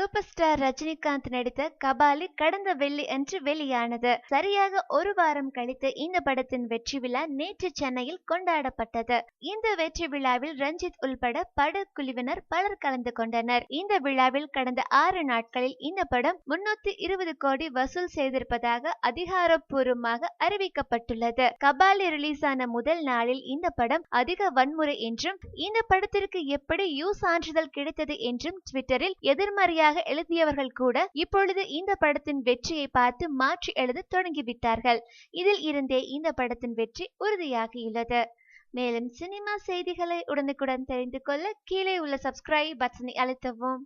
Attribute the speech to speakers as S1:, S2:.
S1: Super star Rajinikanth நடித்த கபாலி கடந்த வெள்ளி அன்று வெளியானது. சரியாக ஒரு வாரம் கழித்து இந்த படத்தின் வெற்றி விழா நேற்று சென்னையில் கொண்டாடப்பட்டது. இந்த வெற்றி விழாவில் ரஞ்சித் உள்பட படக்குழுவினர் பலர் கலந்து கொண்டனர். இந்த விழாவில் கடந்த ஆறு நாட்களில் இந்த படம் முன்னூத்தி இருபது கோடி வசூல் செய்திருப்பதாக அதிகாரப்பூர்வமாக அறிவிக்கப்பட்டுள்ளது. கபாலி ரிலீஸ் ஆன முதல் நாளில் இந்த படம் அதிக வன்முறை என்றும் இந்த படத்திற்கு எப்படி யூ சான்றிதழ் கிடைத்தது என்றும் ட்விட்டரில் எதிர்மறையாக எழுதியவர்கள் கூட இப்பொழுது இந்த படத்தின் வெற்றியை பார்த்து மாற்றி எழுத தொடங்கிவிட்டார்கள். இதில் இருந்தே இந்த படத்தின் வெற்றி உறுதியாகியுள்ளது மேலும் சினிமா செய்திகளை உடனுக்குடன் தெரிந்து கொள்ள கீழே உள்ள சப்ஸ்கிரைப் பட்டனை அழுத்தவும்.